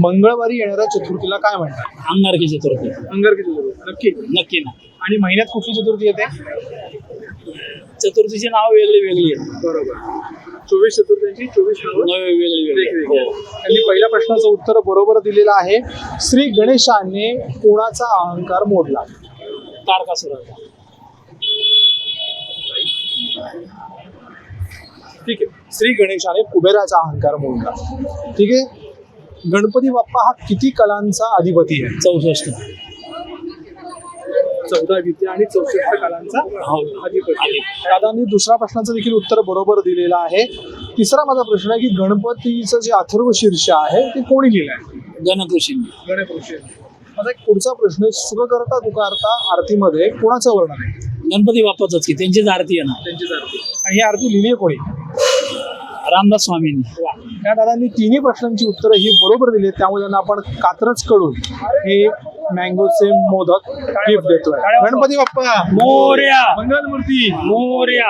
मंगळवारी येणाऱ्या चतुर्थीला काय म्हणतात? अंगारकी चतुर्थी. अंगारकी चतुर्थी. नक्की? नक्की ना. आणि महिन्यात कुठली चतुर्थी येते? चतुर्थीची नाव वेगळी वेगळी आहेत. बरोबर. चोवीस चतुर्थ्यांची चोवीस नावं. नवी वेगळी वेगळी वेगवेगळी हो. आहेत. त्यांनी पहिल्या प्रश्नाचं उत्तर बरोबर दिलेलं आहे. श्री गणेशाने कोणाचा अहंकार मोडला? तारकासुराचा. ठीक आहे. श्री गणेशाने कुबेराचा अहंकार मोडला. ठीक आहे? गणपती बाप्पा हा किती कलांचा अधिपती आहे? चौसष्ट. चौदा विद्या आणि चौसष्ट कलांचा हो. अधिपती. दादांनी दुसऱ्या प्रश्नाचं देखील उत्तर बरोबर दिलेलं आहे. तिसरा माझा प्रश्न आहे की गणपतीचं जे अथर्व शीर्ष आहे ते कोणी लिहिलंय? गणकृषी गणेश ऋषी माझा एक पुढचा प्रश्न आहे सुखकर्ता दुखार्ता आरतीमध्ये कोणाचं वर्णन आहे? गणपती बाप्पाच की त्यांचीच आरती आहे ना? त्यांचीच आरती. आणि ही आरती लिहिली आहे कोणी? रामदास स्वामींनी. या दादांनी तिन्ही प्रश्नांची उत्तरं ही बरोबर दिली. त्यामुळे त्यांना आपण कात्रच कडून हे मँगोचे मोदक गिफ्ट देतोय. गणपती बाप्पा! मोरया! मंगलमूर्ती! मोरया!